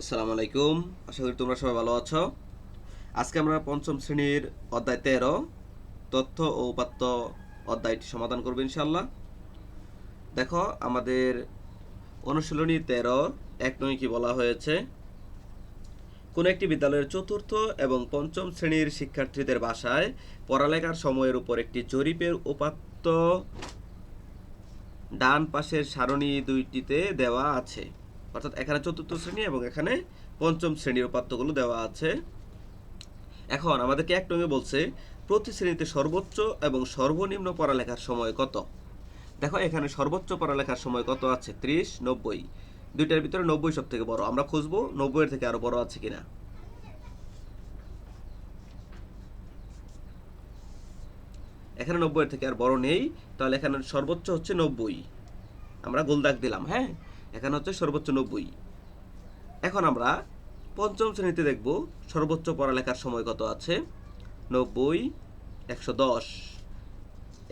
আসসালামু আলাইকুম। আশা করি তোমরা সবাই ভালো আছো। আজকে আমরা পঞ্চম শ্রেণির অধ্যায় তেরো, তথ্য ও উপাত্ত অধ্যায়টি সমাধান করব ইনশাল্লাহ দেখো, আমাদের অনুশীলনী তেরো, এক নয় কি বলা হয়েছে, কোন একটি বিদ্যালয়ের চতুর্থ এবং পঞ্চম শ্রেণির শিক্ষার্থীদের বাসায় পড়ালেখার সময়ের উপর একটি জরিপের উপাত্ত ডান পাশের সারণী দুইটিতে দেওয়া আছে। অর্থাৎ এখানে চতুর্থ শ্রেণি এবং এখানে পঞ্চম শ্রেণির উপাত্তগুলো দেওয়া আছে। এখন আমাদেরকে এক টঙ্গে বলছে, প্রতি শ্রেণীতে সর্বোচ্চ এবং সর্বনিম্ন পড়ালেখার সময় কত? দেখো, এখানে সর্বোচ্চ পড়ালেখার সময় কত আছে? ত্রিশ, নব্বই। দুইটার ভিতরে নব্বই সব থেকে বড়। আমরা খুঁজবো নব্বইয়ের থেকে আরও বড় আছে কিনা। এখানে নব্বইয়ের থেকে আর বড় নেই। তাহলে এখানে সর্বোচ্চ হচ্ছে নব্বই। আমরা গোলদাগ দিলাম হ্যাঁ? এখানে হচ্ছে সর্বোচ্চ নব্বই। এখন আমরা পঞ্চম শ্রেণীতে দেখব সর্বোচ্চ পড়ালেখার সময় কত আছে। নব্বই, একশো দশ।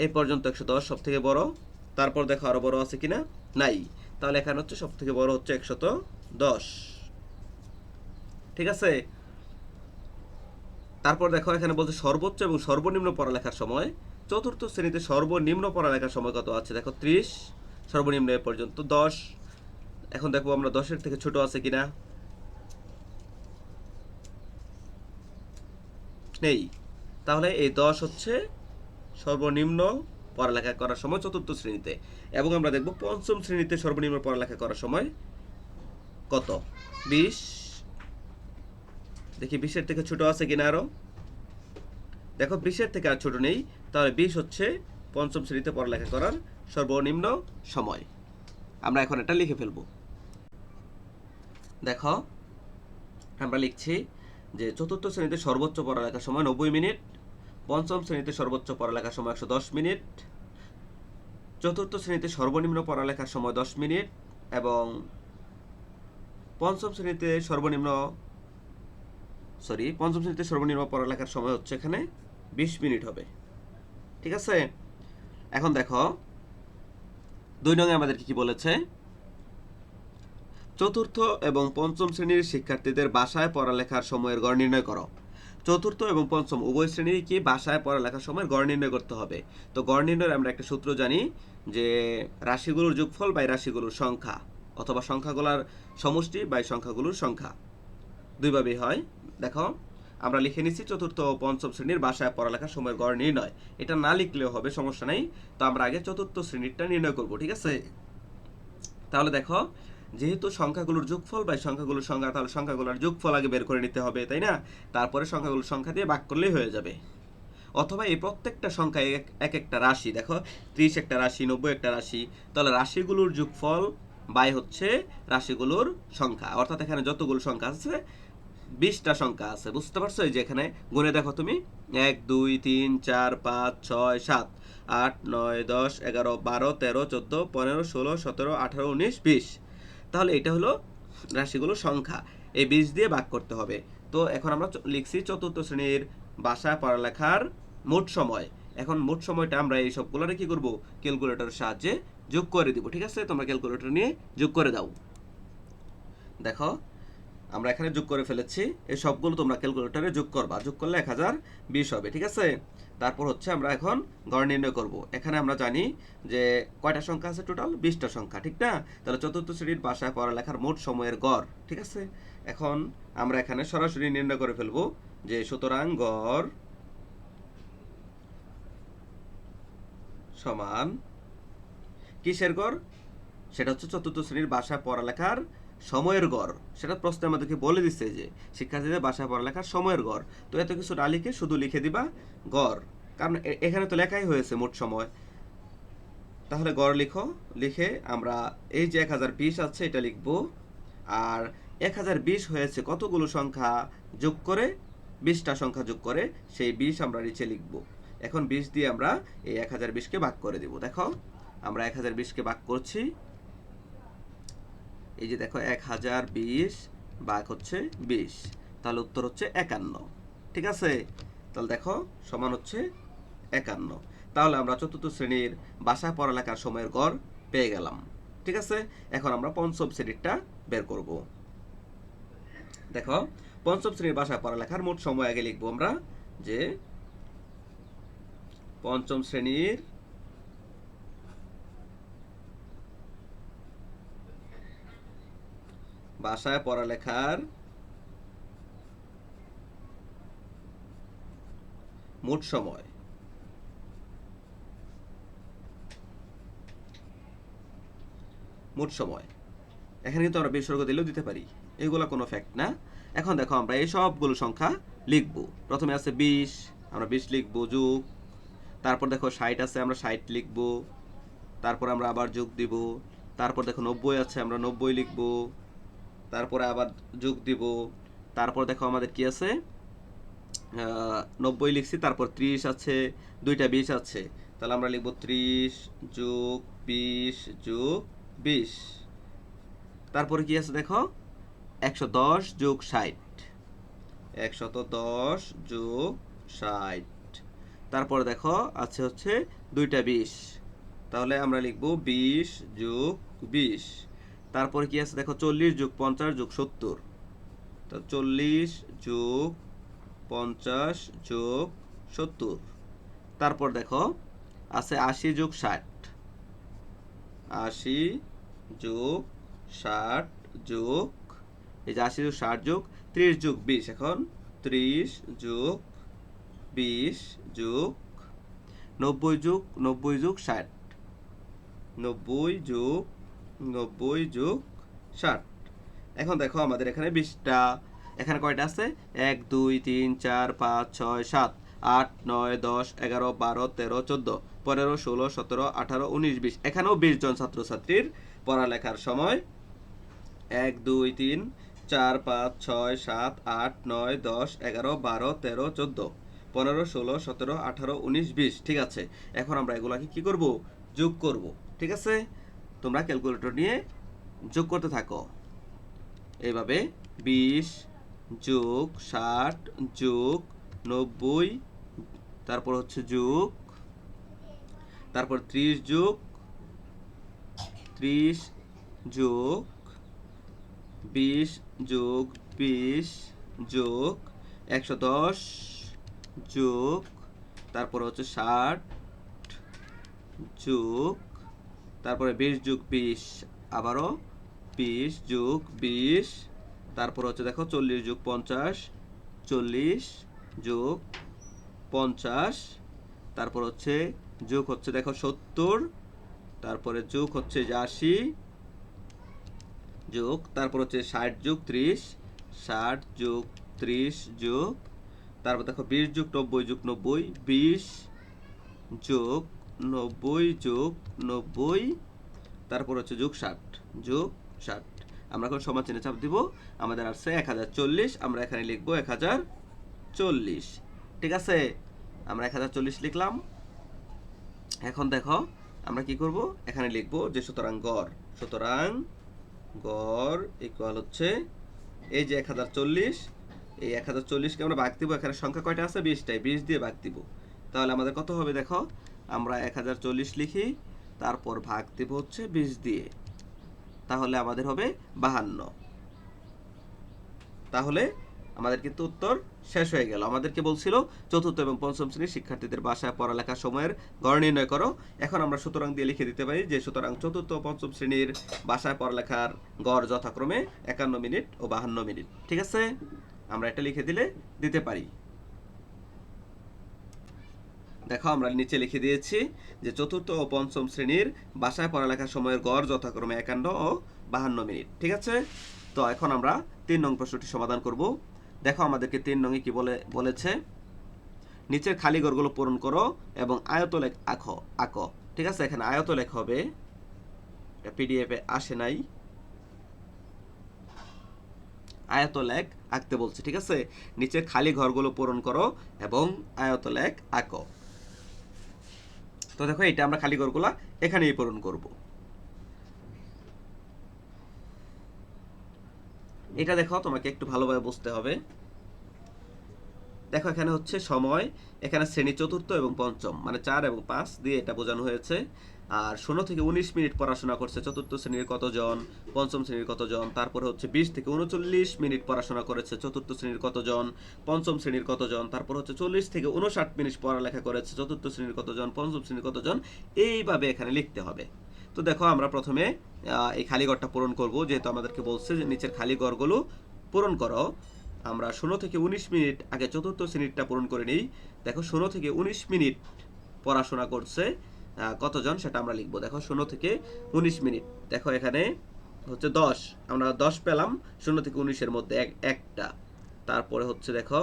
এই পর্যন্ত একশো দশ সব থেকে বড়। তারপর দেখো আরও বড় আছে কিনা? নাই। তাহলে এখানে হচ্ছে সব থেকে বড় হচ্ছে একশত দশ। ঠিক আছে? তারপর দেখো এখানে বলছে সর্বোচ্চ এবং সর্বনিম্ন পড়ালেখার সময়। চতুর্থ শ্রেণীতে সর্বনিম্ন পড়ালেখার সময় কত আছে? দেখো ত্রিশ। সর্বনিম্ন এ পর্যন্ত দশ। এখন দেখব আমরা দশের থেকে ছোট আছে কিনা। নেই। তাহলে এই দশ হচ্ছে সর্বনিম্ন পড়ালেখা করার সময় চতুর্থ শ্রেণীতে। এবং আমরা দেখব পঞ্চম শ্রেণীতে সর্বনিম্ন পড়ালেখা করার সময় কত? বিশ। দেখি বিশের থেকে ছোট আছে কিনা আরও। দেখো বিশের থেকে আর ছোট নেই। তাহলে বিশ হচ্ছে পঞ্চম শ্রেণীতে পড়ালেখা করার সর্বনিম্ন সময়। আমরা এখন এটা লিখে ফেলব। দেখো, আমরা লিখছি যে চতুর্থ শ্রেণীতে সর্বোচ্চ পড়ালেখার সময় নব্বই মিনিট, পঞ্চম শ্রেণীতে সর্বোচ্চ পড়ালেখার সময় একশো দশ মিনিট, চতুর্থ শ্রেণীতে সর্বনিম্ন পড়ালেখার সময় দশ মিনিট এবং পঞ্চম শ্রেণীতে সর্বনিম্ন, সরি, পঞ্চম শ্রেণীতে সর্বনিম্ন পড়ালেখার সময় হচ্ছে এখানে বিশ মিনিট হবে। ঠিক আছে? এখন দেখো, দুই নঙে আমাদেরকে কি বলেছে? চতুর্থ এবং পঞ্চম শ্রেণির শিক্ষার্থীদের বাসায় পড়ালেখার সময়ের গড় নির্ণয় করো। চতুর্থ এবং পঞ্চম উভয় শ্রেণির কি বাসায় পড়ালেখার সময় গড় নির্ণয় করতে হবে? তো গড় নির্ণয়ের আমরা একটা সূত্র জানি যে রাশিগুলোর যোগফল বাই রাশিগুলোর সংখ্যা অথবা সংখ্যাগুলোর সমষ্টি বাই সংখ্যাগুলোর সংখ্যা। দুইভাবেই হয়। দেখো, আমরা লিখে নিচ্ছি চতুর্থ ও পঞ্চম শ্রেণির বাসায় পড়ালেখার সময়ের গড় নির্ণয়। এটা না লিখলেও হবে, সমস্যা নেই। তো আমরা আগে চতুর্থ শ্রেণীরটা নির্ণয় করব, ঠিক আছে? তাহলে দেখো যেহেতু সংখ্যাগুলোর যোগফল বা সংখ্যাগুলোর সংখ্যা তাহলে সংখ্যাগুলোর যোগফল আগে বের করে নিতে হবে, তাই না? তারপরে সংখ্যাগুলোর সংখ্যা দিয়ে ভাগ করলেই হয়ে যাবে। অথবা এই প্রত্যেকটা সংখ্যা এক এক একটা রাশি, দেখো, ত্রিশ একটা রাশি, নব্বই একটা রাশি, তাহলে রাশিগুলোর যোগফল বাই হচ্ছে রাশিগুলোর সংখ্যা। অর্থাৎ এখানে যতগুলো সংখ্যা আছে, বিশটা সংখ্যা আছে, বুঝতে পারছ? এই যে এখানে গুনে দেখো তুমি, এক, দুই, তিন, চার, পাঁচ, ছয়, সাত, আট, নয়, দশ, এগারো, বারো, তেরো, চোদ্দ, পনেরো, ষোলো, সতেরো, আঠারো, উনিশ, বিশ। তাহলে এটা হলো রাশিগুলোর সংখ্যা। এই বিশ দিয়ে ভাগ করতে হবে। তো এখন আমরা লিখছি চতুর্থ শ্রেণির বাসায় পড়ালেখার মোট সময়। এখন মোট সময়টা আমরা এই সবগুলোরে কি করব? ক্যালকুলেটরের সাহায্যে যোগ করে দিব, ঠিক আছে? তোমরা ক্যালকুলেটর নিয়ে যোগ করে দাও। দেখো, আমরা এখানে যোগ করে ফেলেছি। এই সবগুলো তোমরা ক্যালকুলেটরে যোগ করবা। যোগ করলে এক হাজার বিশ হবে, ঠিক আছে? তারপর হচ্ছে আমরা এখন গড় নির্ণয় করব। এখানে আমরা জানি যে কয়টা সংখ্যা আছে টোটাল বিশটা সংখ্যা, ঠিক না? তাহলে চতুর্থ শ্রেণির বাসায় পড়ালেখার মোট সময়ের গড়, ঠিক আছে? এখন আমরা এখানে সরাসরি নির্ণয় করে ফেলব যে সুতরাং গড় সমান কিসের গড়? সেটা হচ্ছে চতুর্থ শ্রেণির বাসায় পড়ালেখার সময়ের গড়। সেটা প্রশ্ন আমাদেরকে বলে দিচ্ছে যে, শিক্ষার্থীদের বাসায় পড়ালেখার সময়ের গড়। তো এত কিছু না লিখে শুধু লিখে দিবা গড়। কারণ এখানে তো লেখাই হয়েছে মোট সময়। তাহলে গড় লিখো, লিখে আমরা এই যে এক হাজার বিশ আছে এটা লিখব। আর এক হাজার বিশ হয়েছে কতগুলো সংখ্যা যোগ করে? বিশটা সংখ্যা যোগ করে, সেই বিশ আমরা নিচে লিখব। এখন বিশ দিয়ে আমরা এই এক হাজার বিশকে ভাগ করে দিব। দেখো, আমরা এক হাজার বিশকে ভাগ করছি। এই যে দেখো এক হাজার বিশ ভাগ হচ্ছে বিশ। তাহলে উত্তর হচ্ছে একান্ন। ঠিক আছে? তাহলে দেখো, সমান হচ্ছে একান্ন। তাহলে আমরা চতুর্থ শ্রেণির বাসা পড়ালেখার সময়ের গড় পেয়ে গেলাম। ঠিক আছে? এখন আমরা পঞ্চম শ্রেণীরটা বের করব। দেখো, পঞ্চম শ্রেণির ভাষায় পড়ালেখার মোট সময় আগে লিখব আমরা যে পঞ্চম শ্রেণির ভাষায় পড়ালেখার মোট সময়। মোট সময়। এখানে কিন্তু আমরা বিসর্গ দিলেও দিতে পারি। এগুলো কোনো ফ্যাক্ট না। এখন দেখো আমরা এই সবগুলো সংখ্যা লিখব। প্রথমে আছে বিশ, আমরা বিশ লিখব যোগ। তারপর দেখো ষাট আছে, আমরা ষাট লিখব। তারপর আমরা আবার যোগ দিব। তারপর দেখো নব্বই আছে, আমরা নব্বই লিখব। তারপরে আবার যোগ দিব। তারপর দেখো আমাদের কি আছে? নব্বই লিখছি, তারপর ত্রিশ আছে, দুইটা বিশ আছে। তাহলে আমরা লিখব ত্রিশ যোগ বিশ যোগ বিশ। তারপরে কি আছে দেখো? একশো দশ যোগ ষাট। একশত দশ যোগ ষাট। তারপর দেখো আছে হচ্ছে দুইটা বিশ। তাহলে আমরা লিখব বিশ যোগ বিশ। তারপরে কি আছে? দেখো চল্লিশ যোগ পঞ্চাশ যোগ সত্তর। তো চল্লিশ যোগ পঞ্চাশ যোগ সত্তর। তারপর দেখো, আছে আশি যোগ ষাট। আশি যোগ ষাট যোগ, এই যে আশি যোগ ষাট যোগ ত্রিশ যোগ বিশ এখন। ত্রিশ যোগ বিশ যোগ নব্বই যোগ নব্বই যোগ ষাট। নব্বই যোগ নব্বই যোগ ষাট। এখন দেখো আমাদের এখানে বিশটা। এখানে কয়টা আছে? এক, দুই, তিন, চার, পাঁচ, ছয়, সাত, আট, নয়, দশ, এগারো, বারো, তেরো, চোদ্দ, পনেরো, ষোলো, সতেরো, আঠারো, উনিশ, বিশ। এখানেও বিশ জন ছাত্রছাত্রীর পড়ালেখার সময়। এক, দুই, তিন, চার, পাঁচ, ছয়, সাত, আট, নয়, দশ, এগারো, বারো, তেরো, চোদ্দ, পনেরো, ষোলো, সতেরো, আঠারো, উনিশ, বিশ। ঠিক আছে? এখন আমরা এগুলাকে কি করব? যোগ করব। ঠিক আছে? তোমরা ক্যালকুলেটর নিয়ে যোগ করতে থাকো। এইভাবে বিশ যোগ ষাট যোগ নব্বই, তারপর হচ্ছে যোগ, তারপর ত্রিশ যোগ ত্রিশ যোগ, বিশ যোগ বিশ যোগ একশো দশ যোগ, তারপর হচ্ছে ষাট যোগ তারপরে বিশ যোগ বিশ, আবারও বিশ যোগ বিশ, তারপর হচ্ছে দেখো চল্লিশ যোগ পঞ্চাশ, চল্লিশ যোগ পঞ্চাশ, তারপর হচ্ছে যোগ হচ্ছে দেখো সত্তর, তারপরে যোগ হচ্ছে আশি, যোগ, তারপর হচ্ছে ষাট যোগ ত্রিশ, ষাট যোগ ত্রিশ যোগ, তারপর দেখো বিশ যোগ নব্বই যোগ নব্বই, বিশ যোগ নব্বই যোগ নব্বই, তারপর হচ্ছে যোগ ষাট যোগ ষাট। আমরা এখন সমান চিহ্নে চাপ দিব, আমাদের আসছে এক হাজার চল্লিশ, আমরা এখানে লিখব এক হাজার চল্লিশ। ঠিক আছে? আমরা এক হাজার চল্লিশ লিখলাম। এখন দেখো, আমরা কি করব? এখানে লিখব যে সুতরাং গড় সুতরাং গড় ইকুয়াল হচ্ছে এই যে এক হাজার চল্লিশ, এই এক হাজার চল্লিশকে আমরা ভাগ দিব। এখানে সংখ্যা কয়টা আছে? বিশটাই, বিশ দিয়ে ভাগ দিব। তাহলে আমাদের কত হবে দেখো? আমরা এক হাজার চল্লিশ লিখি, তারপর ভাগ দেব হচ্ছে বিশ দিয়ে। তাহলে আমাদের হবে বাহান্ন। তাহলে আমাদের কিন্তু উত্তর শেষ হয়ে গেল। আমাদেরকে বলছিল চতুর্থ এবং পঞ্চম শ্রেণির শিক্ষার্থীদের বাসায় পড়ালেখার সময়ের গড় নির্ণয় করো। এখন আমরা সুতরাং দিয়ে লিখে দিতে পারি যে সুতরাং চতুর্থ পঞ্চম শ্রেণির বাসায় পড়ালেখার গড় যথাক্রমে একান্ন মিনিট ও বাহান্ন মিনিট। ঠিক আছে? আমরা এটা লিখে দিলে দিতে পারি। দেখো আমরা নিচে লিখে দিয়েছি যে চতুর্থ ও পঞ্চম শ্রেণির বাসায় পড়ালেখার সময়ের গড় যথাক্রমে একান্ন ও বাহান্ন মিনিট, ঠিক আছে? তো এখন আমরা তিন নং প্রশ্নটি সমাধান করব। দেখো আমাদেরকে তিন নংয়ে কি বলে, বলেছে? নিচের খালি ঘরগুলো পূরণ করো এবং আয়ত লেখ আঁকো আঁকো, ঠিক আছে? এখানে আয়ত লেখ হবে পিডিএফে আসে নাই। আয়ত লেখ আঁকতে বলছে, ঠিক আছে? নিচের খালি ঘরগুলো পূরণ করো এবং আয়ত লেখ আঁকো। তো দেখো, এটা আমরা খালি ঘরগুলো এখানেই পূরণ করব। এটা দেখো, তোমাকে একটু ভালোভাবে বুঝতে হবে। দেখো, এখানে হচ্ছে সময়, এখানে শ্রেণি চতুর্থ এবং পঞ্চম মানে চার এবং পাঁচ দিয়ে এটা বোঝানো হয়েছে। আর ষোলো থেকে উনিশ মিনিট পড়াশোনা করছে চতুর্থ শ্রেণির কতজন, পঞ্চম শ্রেণির কতজন, তারপরে হচ্ছে বিশ থেকে উনচল্লিশ মিনিট পড়াশোনা করেছে চতুর্থ শ্রেণির কতজন, পঞ্চম শ্রেণির কতজন, তারপর হচ্ছে চল্লিশ থেকে উনষাট মিনিট পড়ালেখা করেছে চতুর্থ শ্রেণির কতজন, পঞ্চম শ্রেণির কতজন, এইভাবে এখানে লিখতে হবে। তো দেখো আমরা প্রথমে এই খালি ঘরটা পূরণ করব, যেহেতু আমাদেরকে বলছে যে নিচের খালি ঘরগুলো পূরণ করো। আমরা ষোলো থেকে উনিশ মিনিট আগে চতুর্থ শ্রেণীরটা পূরণ করে নিই। দেখো ষোলো থেকে উনিশ মিনিট পড়াশোনা করছে। কতজন সেটা আমরা লিখব। দেখো ষোলো থেকে উনিশ মিনিট। দেখো, এখানে হচ্ছে দশ। আমরা দশ পেলাম, শূন্য থেকে উনিশের মধ্যে এক, একটা। তারপরে হচ্ছে দেখো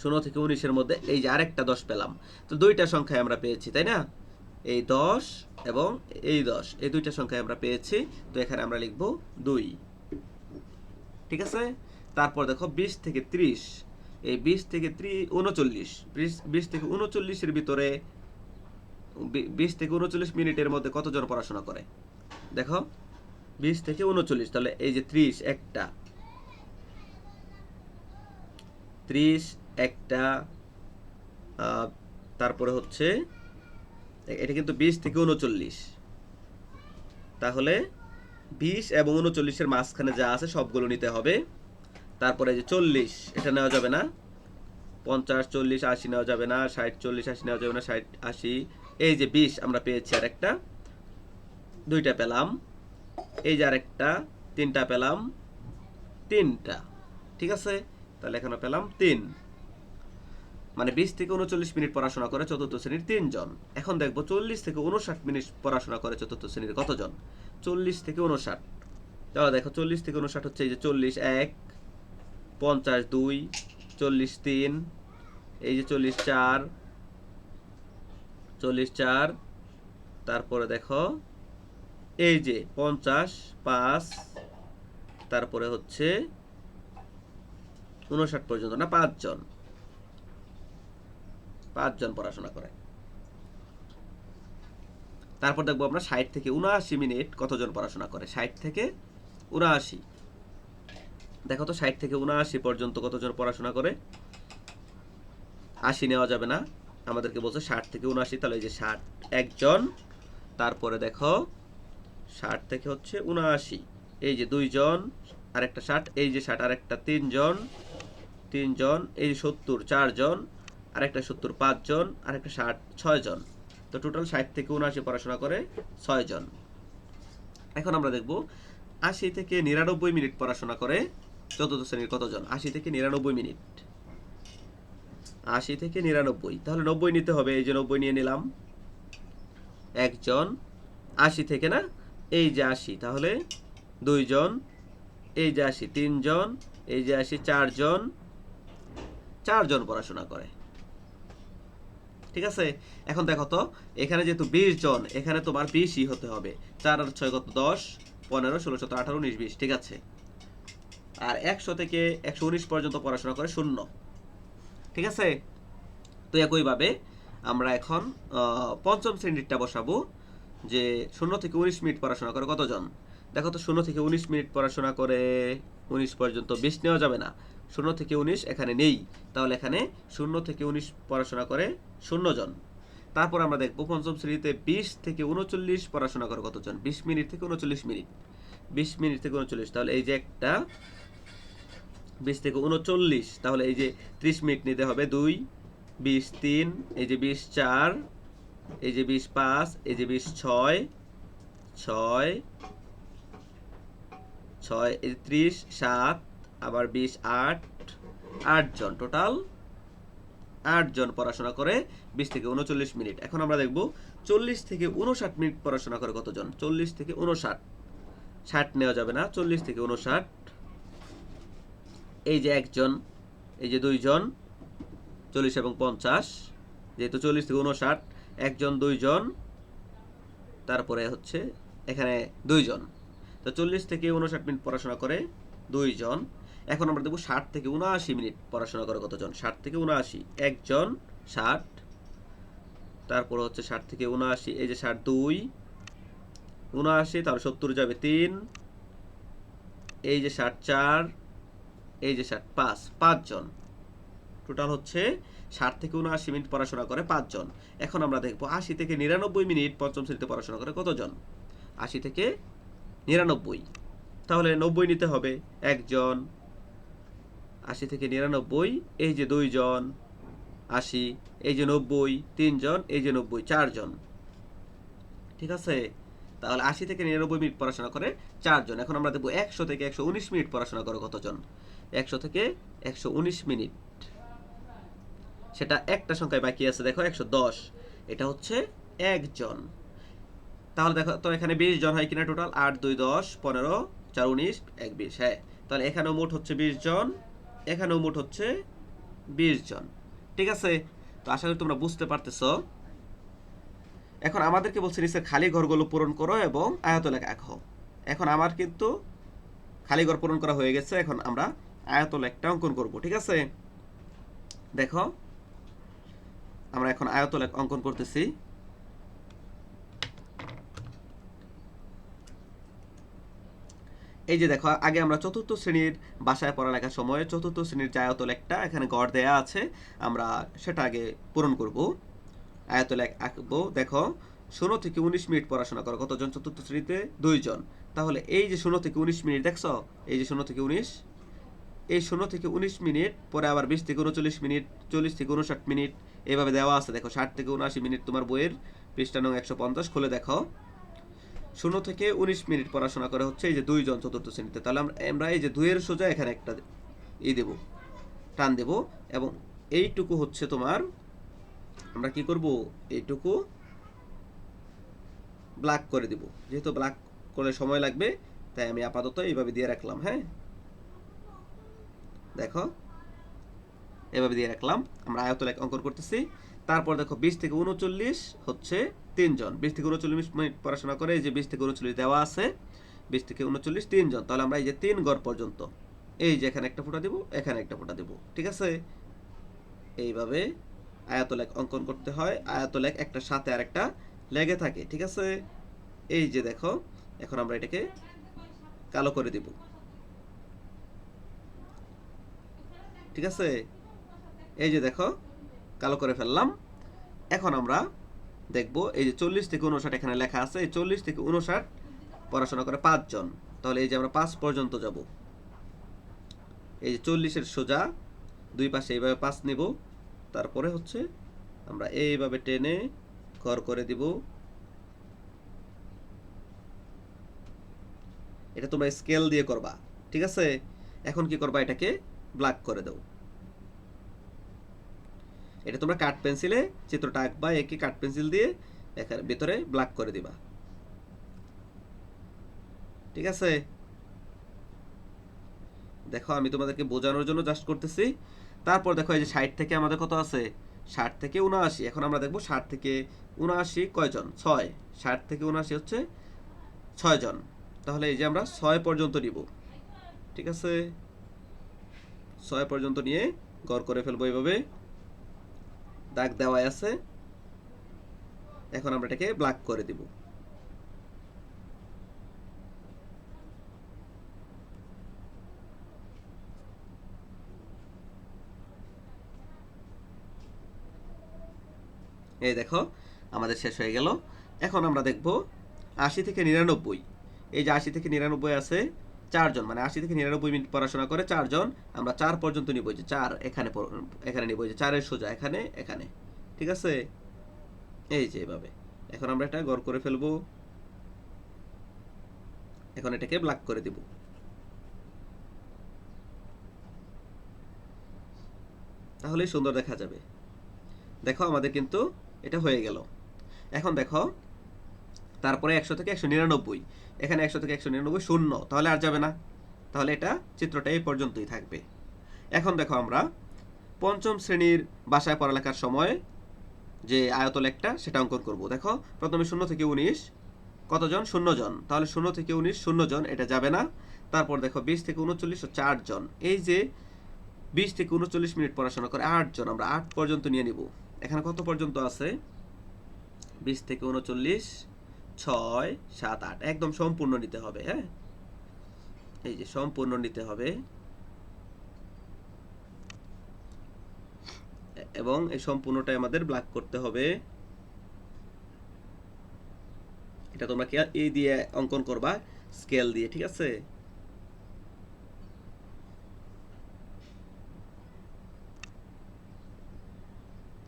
ষোলো থেকে উনিশের মধ্যে এই যে আরেকটা দশ পেলাম। তো দুইটা সংখ্যায় আমরা পেয়েছি, তাই না? এই দশ এবং এই দশ। এই দুইটা সংখ্যায় আমরা পেয়েছি। তো এখানে আমরা লিখব দুই। ঠিক আছে? তারপর দেখো, বিশ থেকে ত্রিশ। এই বিশ থেকে ত্রি, উনচল্লিশ। বিশ থেকে উনচল্লিশের ভিতরে বিশ থেকে উনচল্লিশ মিনিটের মধ্যে কতজন পড়াশোনা করে? দেখো, বিশ থেকে উনচল্লিশ, তাহলে এই যে ত্রিশ, একটা। ত্রিশ, একটা তারপরে হচ্ছে এটা কিন্তু বিশ থেকে উনচল্লিশ। তাহলে বিশ এবং উনচল্লিশের মাঝখানে যা আছে সবগুলো নিতে হবে। তারপরে যে চল্লিশ, এটা নেওয়া যাবে না। পঞ্চাশ, চল্লিশ, আশি নেওয়া যাবে না। ষাট, চল্লিশ, আশি নেওয়া যাবে না। ষাট, আশি এই যে বিশ আমরা পেয়েছি আর একটা দুইটা পেলাম, এই যে আরেকটা, তিনটা পেলাম, তিনটা, ঠিক আছে? তাহলে এখানে পেলাম তিন। মানে বিশ থেকে উনচল্লিশ মিনিট পড়াশোনা করে চতুর্থ শ্রেণির তিনজন। এখন দেখব চল্লিশ থেকে উনষাট মিনিট পড়াশোনা করে চতুর্থ শ্রেণির কতজন? চল্লিশ থেকে উনষাট। তাহলে দেখো, চল্লিশ থেকে উনষাট হচ্ছে এই যে চল্লিশ, এক, পঞ্চাশ, দুই, চল্লিশ, তিন, এই যে চল্লিশ, চার চল্লিশ চার, তারপরে দেখো, এই যে পঞ্চাশ, পাঁচ, তারপরে হচ্ছে উনষাট পর্যন্ত, না পাঁচজন পাঁচজন পড়াশোনা করে। তারপর দেখব আমরা ষাট থেকে উনআশি মিনিট কতজন পড়াশোনা করে? ষাট থেকে উনআশি। দেখো তো, ষাট থেকে উনআশি পর্যন্ত কতজন পড়াশোনা করে? আশি নেওয়া যাবে না। আমাদেরকে বলছে ষাট থেকে উনআশি, তাহলে এই যে ষাট একজন, তারপরে দেখো ষাট থেকে হচ্ছে উনআশি, এই যে দুইজন, আরেকটা ষাট, এই যে ষাট, আরেকটা তিনজন তিনজন, এই যে সত্তর, চারজন, আরেকটা সত্তর, পাঁচজন, আরেকটা ষাট, ছয়জন। তো টোটাল ষাট থেকে উনআশি পড়াশোনা করে ছয়জন। এখন আমরা দেখব আশি থেকে নিরানব্বই মিনিট পড়াশোনা করে চতুর্থ শ্রেণির কতজন? আশি থেকে নিরানব্বই মিনিট। আশি থেকে নিরানব্বই। তাহলে নব্বই নিতে হবে, এই যে নব্বই নিয়ে নিলাম। একজন আশি থেকে না? এই যে আশি, তাহলে দুইজন, এই যে আশি, তিনজন, এই যে আশি, চারজন চারজন পড়াশোনা করে। ঠিক আছে? এখন দেখো তো, এখানে যেহেতু বিশ জন, এখানে তোমার বিশই হতে হবে। চার আর ছয় কত? দশ, পনেরো, ষোলো, সতেরো, আঠারো, উনিশ, বিশ, ঠিক আছে? আর একশো থেকে একশো উনিশ পর্যন্ত পড়াশোনা করে শূন্য। ঠিক আছে? তো একইভাবে আমরা এখন পঞ্চম শ্রেণীরটা বসাবো যে শূন্য থেকে উনিশ মিনিট পড়াশোনা করে কতজন? দেখো তো শূন্য থেকে উনিশ মিনিট পড়াশোনা করে উনিশ পর্যন্ত বিশ নেওয়া যাবে না। শূন্য থেকে উনিশ এখানে নেই। তাহলে এখানে শূন্য থেকে উনিশ পড়াশোনা করে শূন্য জন। তারপর আমরা দেখব পঞ্চম শ্রেণীতে বিশ থেকে উনচল্লিশ পড়াশোনা করে কতজন? বিশ মিনিট থেকে উনচল্লিশ মিনিট। বিশ মিনিট থেকে উনচল্লিশ। তাহলে এই যে একটা বিশ থেকে উনচল্লিশ তাহলে এই যে ত্রিশ মিনিট নিতে হবে দুই, বিশ তিন, এই যে বিশ চার, এই যে বিশ পাঁচ, এই যে বিশ ছয় ছয় ছয়, এই ত্রিশ, সাত, আবার বিশ আট আটজন টোটাল আটজন পড়াশোনা করে বিশ থেকে উনচল্লিশ মিনিট। এখন আমরা দেখব চল্লিশ থেকে উনষাট মিনিট পড়াশোনা করে কতজন? চল্লিশ থেকে উনষাট ষাট নেওয়া যাবে না, চল্লিশ থেকে উনষাট এই যে একজন, এই যে দুইজন, চল্লিশ এবং পঞ্চাশ, যেহেতু চল্লিশ থেকে উনষাট একজন, দুইজন, তারপরে হচ্ছে এখানে দুইজন। তো চল্লিশ থেকে উনষাট মিনিট পড়াশোনা করে দুইজন। এখন আমরা দেখব ষাট থেকে উনআশি মিনিট পড়াশোনা করে কতজন? ষাট থেকে উনআশি একজন, ষাট, তারপর হচ্ছে ষাট থেকে উনআশি এই যে ষাট দুই উনআশি তাহলে সত্তর যাবে তিন, এই যে ষাট চার এই যে ষাট পাঁচ, পাঁচজন। টোটাল হচ্ছে ষাট থেকে উনআশি মিনিট পড়াশোনা করে পাঁচজন। এখন আমরা দেখব আশি থেকে নিরানব্বই মিনিট পঞ্চম শ্রেণীতে পড়াশোনা করে কতজন? আশি থেকে নিরানব্বই। তাহলে নব্বই নিতে হবে একজন। আশি থেকে নিরানব্বই, এই যে দুইজন। আশি, এই যে নব্বই, তিনজন, এই যে নব্বই, চারজন। ঠিক আছে? তাহলে আশি থেকে নিরানব্বই মিনিট পড়াশোনা করে চারজন। এখন আমরা দেখব একশো থেকে একশো উনিশ মিনিট পড়াশোনা করে কতজন? একশো থেকে একশো উনিশ মিনিট। সেটা একটা সংখ্যায় বাকি আছে, দেখো একশো দশ। এটা হচ্ছে একজন। তাহলে দেখো, তো এখানে বিশ জন হয় কিনা টোটাল আট, দুই, দশ, পনেরো, চার, উনিশ, এক, বিশ হ্যাঁ। তাহলে এখানেও মোট হচ্ছে বিশ জন, এখানেও মোট হচ্ছে বিশ জন। ঠিক আছে? তো আশা করি তোমরা বুঝতে পারতেছো। এখন আমাদেরকে বলছে নিচে খালি ঘরগুলো পূরণ করো এবং আয়তলেখ আঁকো। এখন আমার কিন্তু খালি ঘর পূরণ করা হয়ে গেছে, এখন আমরা আয়তলেখটা অঙ্কন করব, ঠিক আছে? দেখো, আমরা এখন আয়তলেখ অঙ্কন করতেছি। এই যে দেখো, আগে আমরা চতুর্থ শ্রেণির বাসায় পড়ালেখার সময় চতুর্থ শ্রেণির যে আয়তলেখটা এখানে গড় দেয়া আছে, আমরা সেটা আগে পূরণ করব। আয়তলেখ আঁকবো, দেখো, ষোলো থেকে উনিশ মিনিট পড়াশোনা করো, কতজন? চতুর্থ শ্রেণীতে দুইজন। তাহলে এই যে ষোলো থেকে উনিশ মিনিট, দেখছ? এই যে ষোলো থেকে উনিশ এই ষোলো থেকে উনিশ মিনিট, পরে আবার বিশ থেকে উনচল্লিশ মিনিট, চল্লিশ থেকে উনষাট মিনিট, এভাবে দেওয়া আছে। দেখো, ষাট থেকে উনআশি মিনিট তোমার বইয়ের, পৃষ্ঠা নং একশো পঞ্চাশ, খুলে দেখো। ষোলো থেকে উনিশ মিনিট পড়াশোনা করে হচ্ছে এই যে দুইজন চতুর্থ শ্রেণীতে। তাহলে আমরা আমরা এই যে দুইয়ের সোজা এখানে একটা ই দেব, টান দেব, এবং এইটুকু হচ্ছে তোমার, আমরা কি করব? এইটুকু ব্ল্যাক করে দিব। যেহেতু ব্ল্যাক করলে সময় লাগবে, তাই আমি আপাতত এইভাবে দিয়ে রাখলাম হ্যাঁ? দেখো, এভাবে দিয়ে রাখলাম। আমরা আয়তলেখ অঙ্কন করতেছি। তারপর দেখো, বিশ থেকে উনচল্লিশ হচ্ছে তিনজন। বিশ থেকে উনচল্লিশ মিনিট পড়াশোনা করে এই যে বিশ থেকে উনচল্লিশ দেওয়া আছে, বিশ থেকে উনচল্লিশ তিনজন। তাহলে আমরা এই যে তিন গড় পর্যন্ত, এই যে এখানে একটা ফোঁটা দিব, এখানে একটা ফোঁটা দিব, ঠিক আছে? এইভাবে আয়তলেখ অঙ্কন করতে হয়। আয়তলেখ একটা সাথে আর একটা লেগে থাকে, ঠিক আছে? এই যে দেখো, এখন আমরা এটাকে কালো করে দিব। ঠিক আছে? এই যে দেখো, কালো করে ফেললাম। এখন আমরা দেখব, এই যে চল্লিশ থেকে উনষাট এখানে লেখা আছে, এই চল্লিশ থেকে উনষাট পড়াশোনা করে পাঁচজন। তাহলে এই যে আমরা পাঁচ পর্যন্ত যাব। এই যে চল্লিশের সোজা, দুই পাশে এইভাবে পাঁচ নিব। তারপরে হচ্ছে আমরা এইভাবে টেনে ঘর করে দিব। এটা তোমরা স্কেল দিয়ে করবা, ঠিক আছে? এখন কি করবা এটাকে? ব্ল্যাক করে দাও এটা তোমরা কাঠ পেন্সিলে চিত্রটা আঁকবা, একে কাঠ পেন্সিল দিয়ে এখানে ভিতরে ব্ল্যাক করে দিবা। ঠিক আছে? দেখো, আমি তোমাদেরকে বোঝানোর জন্য জাস্ট করতেছি। তারপর দেখো, এই যে ষাট থেকে আমাদের কত আছে? ষাট থেকে উনআশি। এখন আমরা দেখব ষাট থেকে উনআশি কয়জন? ছয়। ষাট থেকে উনআশি হচ্ছে ছয় জন তাহলে এই যে আমরা ছয় পর্যন্ত নিব। ঠিক আছে? ছয় পর্যন্ত নিয়ে গড় করে ফেলব এইভাবে। দাগ দেওয়াই আছে। এখন আমরা এটাকে ব্ল্যাক করে দিব। এই দেখো, আমাদের শেষ হয়ে গেল। এখন আমরা দেখব আশি থেকে নিরানব্বই। এই যে আশি থেকে নিরানব্বই আছে চারজন মানে আশি থেকে নিরানব্বই মিনিট পড়াশোনা করে চারজন, আমরা চার পর্যন্ত নিব যে চার, এখানে এখানে নিব যে চারের সোজা, এখানে এখানে। ঠিক আছে? এই যে এভাবে। এখন আমরা এটা গড় করে ফেলব। এখন এটাকে ব্ল্যাক করে দিব। তাহলেই সুন্দর দেখা যাবে। দেখো আমাদের কিন্তু এটা হয়ে গেল। এখন দেখো তারপরে একশো থেকে একশো নিরানব্বই। এখানে একশো থেকে একশো নিরানব্বই শূন্য, তাহলে আর যাবে না। তাহলে এটা চিত্রটা এই পর্যন্তই থাকবে। এখন দেখো আমরা পঞ্চম শ্রেণির বাসায় পড়ালেখার সময় যে আয়তলেখটা, সেটা অঙ্কন করব। দেখো, প্রথমে শূন্য থেকে উনিশ, কতজন? শূন্য জন। তাহলে শূন্য থেকে উনিশ, শূন্য জন, এটা যাবে না। তারপর দেখো, বিশ থেকে উনচল্লিশ ও চার জন। এই যে বিশ থেকে উনচল্লিশ মিনিট পড়াশোনা করে আট জন, আমরা আট পর্যন্ত নিয়ে নিব। এখানে কত পর্যন্ত আছে? বিশ থেকে উনচল্লিশ ছয়, সাত, আট, একদম সম্পূর্ণ নিতে হবে হ্যাঁ? এই যে সম্পূর্ণ নিতে হবে। এবং এই সম্পূর্ণটাই আমাদের ব্ল্যাক করতে হবে। এটা তোমরা এই দিয়ে অঙ্কন করবা স্কেল দিয়ে, ঠিক আছে?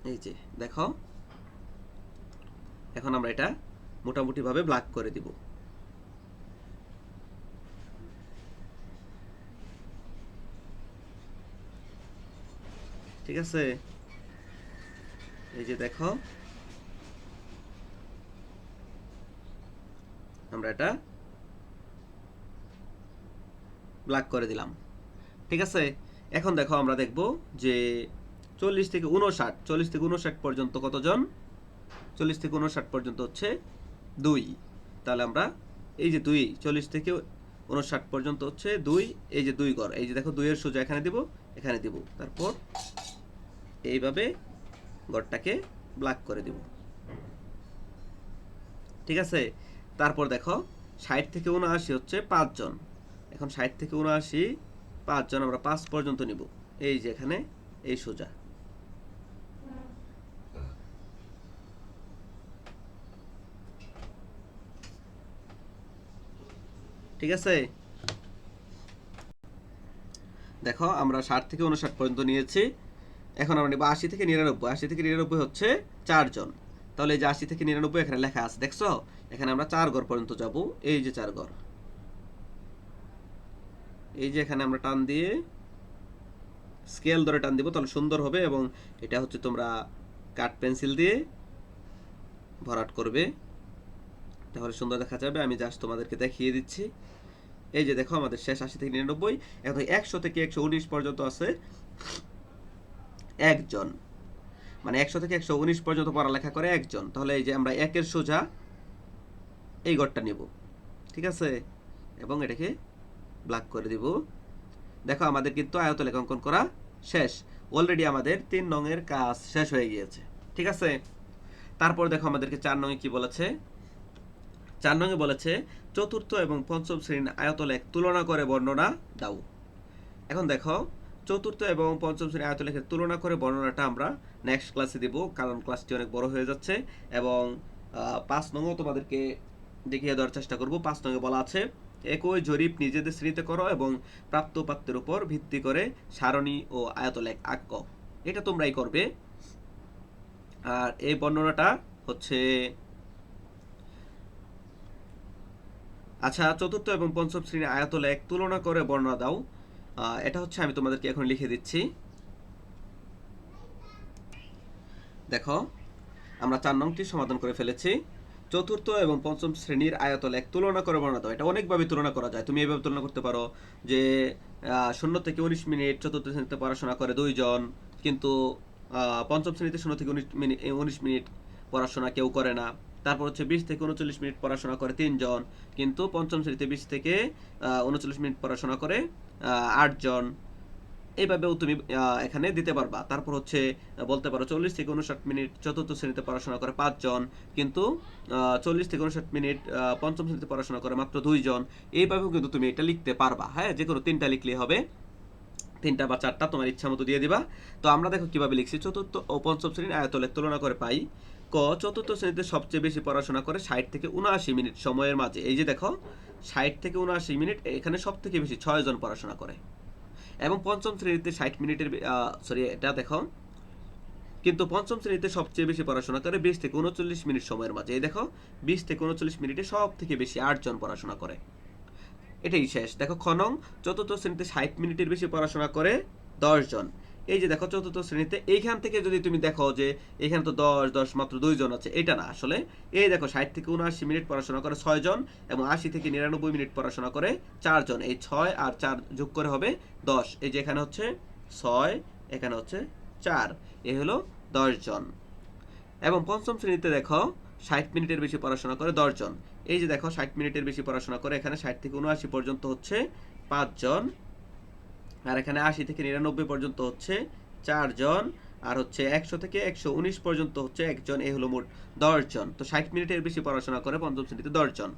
এই যে, দেখো। এখন আমরা এটা মোটামুটি ভাবে ব্ল্যাক করে দিব। ঠিক আছে? এই যে দেখো। আমরা এটা ব্ল্যাক করে দিলাম। ঠিক আছে? এখন দেখো আমরা দেখব যে চল্লিশ থেকে উনষাট চল্লিশ থেকে উনষাট পর্যন্ত কতজন? চল্লিশ থেকে উনষাট পর্যন্ত হচ্ছে দুই। তাহলে আমরা এই যে দুই, চল্লিশ থেকে উনষাট পর্যন্ত হচ্ছে দুই, এই যে দুই ঘর। এই যে দেখো দুইয়ের সোজা এখানে দিব এখানে দিব। তারপর এইভাবে ঘরটাকে ব্ল্যাক করে দিব। ঠিক আছে? তারপর দেখো, ষাট থেকে উনআশি হচ্ছে পাঁচজন এখন ষাট থেকে উনআশি পাঁচজন আমরা পাঁচ পর্যন্ত নিব। এই যে এখানে, এই সোজা। ঠিক আছে? দেখো, আমরা ষাট থেকে উনষাট পর্যন্ত নিয়েছি। এখন আমরা নেব আশি থেকে নিরানব্বই। আশি থেকে নিরানব্বই হচ্ছে চারজন তাহলে এই যে আশি থেকে নিরানব্বই এখানে লেখা আছে, দেখছ? এখানে আমরা চার ঘর পর্যন্ত যাব। এই যে চার ঘর। এই যে এখানে আমরা টান দিয়ে স্কেল ধরে টান দিব, তাহলে সুন্দর হবে এবং এটা হচ্ছে তোমরা কাঠ পেন্সিল দিয়ে ভরাট করবে। তাহলে সুন্দর দেখা যাবে। আমি জাস্ট তোমাদেরকে দেখিয়ে দিচ্ছি। এই যে দেখো আমাদের শেষ আশি থেকে নিরানব্বই, এখন একশো থেকে একশো উনিশ পর্যন্ত আছে একজন। মানে একশো থেকে একশো উনিশ পর্যন্ত পড়ালেখা করে একজন। তাহলে এই যে আমরা একের সোজা এই ঘরটা নেব। ঠিক আছে? এবং এটাকে ব্ল্যাক করে দিব। দেখো আমাদের কিন্তু আয়ত লেখাঙ্কন করা শেষ। অলরেডি আমাদের তিন নংয়ের কাজ শেষ হয়ে গিয়েছে। ঠিক আছে? তারপর দেখো আমাদেরকে চার নঙে কি বলেছে? চার নঙে বলেছে, চতুর্থ এবং পঞ্চম শ্রেণির আয়তলেখ তুলনা করে বর্ণনা দাও। এখন দেখো, চতুর্থ এবং পঞ্চম শ্রেণির আয়তলেখের তুলনা করে বর্ণনাটা আমরা নেক্সট ক্লাসে দিব, কারণ ক্লাসটি অনেক বড় হয়ে যাচ্ছে এবং পাঁচ নঙও তোমাদেরকে দেখিয়ে দেওয়ার চেষ্টা করব। পাঁচ নঙে বলা আছে, একই জরিপ নিজেদের শ্রেণীতে করো এবং প্রাপ্ত উপাত্তের উপর ভিত্তি করে সারণী ও আয়তলেখ আঁক। এটা তোমরাই করবে। আর এই বর্ণনাটা হচ্ছে আচ্ছা চতুর্থ এবং পঞ্চম শ্রেণির এক তুলনা করে বর্ণনা দাও। এটা হচ্ছে আমি তোমাদেরকে এখন লিখে দিচ্ছি। দেখো, আমরা চার নংটি সমাধান করে ফেলেছি। চতুর্থ এবং পঞ্চম শ্রেণির আয়তলেখ তুলনা করে বর্ণনা দাও। এটা অনেকভাবে তুলনা করা যায়। তুমি এভাবে তুলনা করতে পারো যে শূন্য থেকে উনিশ মিনিট চতুর্থ শ্রেণীতে পড়াশোনা করে দুইজন, কিন্তু পঞ্চম শ্রেণীতে শূন্য থেকে উনিশ মিনিট উনিশ মিনিট পড়াশোনা কেউ করে না। তারপর হচ্ছে বিশ থেকে উনচল্লিশ মিনিট পড়াশোনা করে তিনজন, কিন্তু পঞ্চম শ্রেণীতে বিশ থেকে উনচল্লিশ মিনিট পড়াশোনা করে আটজন। এইভাবেও তুমি এখানে দিতে পারবা। তারপর হচ্ছে বলতে পারো চল্লিশ থেকে উনষাট মিনিট চতুর্থ শ্রেণীতে পড়াশোনা করে পাঁচজন, কিন্তু চল্লিশ থেকে উনষাট মিনিট পঞ্চম শ্রেণীতে পড়াশোনা করে মাত্র দুইজন। এইভাবেও কিন্তু তুমি এটা লিখতে পারবা। হ্যাঁ যে কোনো তিনটা লিখলে হবে। তিনটা বা চারটা তোমার ইচ্ছা মতো দিয়ে দিবা। তো আমরা দেখো কীভাবে লিখছি। চতুর্থ ও পঞ্চম শ্রেণির আয়তলের তুলনা করে পাই। ক, চতুর্থ শ্রেণীতে সবচেয়ে বেশি পড়াশোনা করে ষাট থেকে উনআশি মিনিট সময়ের মাঝে। এই যে দেখো, ষাট থেকে উনআশি মিনিট, এখানে সব থেকে বেশি ছয় জন পড়াশোনা করে। এবং পঞ্চম শ্রেণীতে ষাট মিনিটের সরি এটা দেখো। কিন্তু পঞ্চম শ্রেণীতে সবচেয়ে বেশি পড়াশোনা করে বিশ থেকে উনচল্লিশ মিনিট সময়ের মাঝে। এই দেখো, বিশ থেকে উনচল্লিশ মিনিটে সব থেকে বেশি আটজন পড়াশোনা করে। এটাই শেষ। দেখো খনং চতুর্থ শ্রেণীতে ষাট মিনিটের বেশি পড়াশোনা করে দশ জন। এই যে দেখো চতুর্থ শ্রেণীতে, এইখান থেকে যদি তুমি দেখো যে এখানে তো দশ দশ মাত্র দুইজন আছে, এটা না আসলে। এই দেখো ষাট থেকে উনআশি মিনিট পড়াশোনা করে ছয় জন এবং আশি থেকে নিরানব্বই মিনিট পড়াশোনা করে চারজন এই ছয় আর চার যোগ করে হবে দশ। এই যে এখানে হচ্ছে ছয়, এখানে হচ্ছে চার। এ হলো দশ জন। এবং পঞ্চম শ্রেণীতে দেখো ষাট মিনিটের বেশি পড়াশোনা করে দশজন এই যে দেখো ষাট মিনিটের বেশি পড়াশোনা করে এখানে ষাট থেকে উনআশি পর্যন্ত হচ্ছে পাঁচজন আর এখানে আশি থেকে নিরানব্বই পর্যন্ত হচ্ছে চারজন আর হচ্ছে একশো থেকে একশো উনিশ পর্যন্ত হচ্ছে একজন এ হলো মোট দশজন তো ষাট মিনিটের বেশি পড়াশোনা করে পঞ্চম শ্রেণীতে দশজন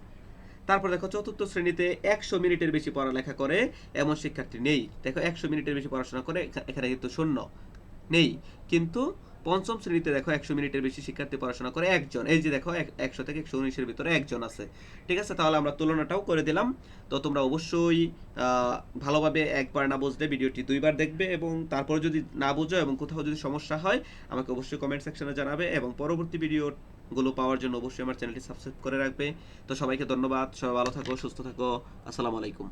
তারপর দেখো চতুর্থ শ্রেণীতে একশো মিনিটের বেশি পড়ালেখা করে এমন শিক্ষার্থী নেই। দেখো একশো মিনিটের বেশি পড়াশোনা করে এখানে কিন্তু শূন্য নেই। কিন্তু পঞ্চম শ্রেণীতে দেখো একশো মিনিটের বেশি শিক্ষার্থী পড়াশোনা করে একজন। এই যে দেখো এক- একশো থেকে একশো উনিশের ভিতরে একজন আছে। ঠিক আছে? তাহলে আমরা তুলনাটাও করে দিলাম। তো তোমরা অবশ্যই ভালোভাবে একবার না বুঝলে ভিডিওটি দুইবার দেখবে এবং তারপর যদি না বুঝো এবং কোথাও যদি সমস্যা হয়, আমাকে অবশ্যই কমেন্ট সেকশনে জানাবে এবং পরবর্তী ভিডিওগুলো পাওয়ার জন্য অবশ্যই আমার চ্যানেলটি সাবস্ক্রাইব করে রাখবে। তো সবাইকে ধন্যবাদ। সবাই ভালো থাকো, সুস্থ থাকো। আসসালামু আলাইকুম।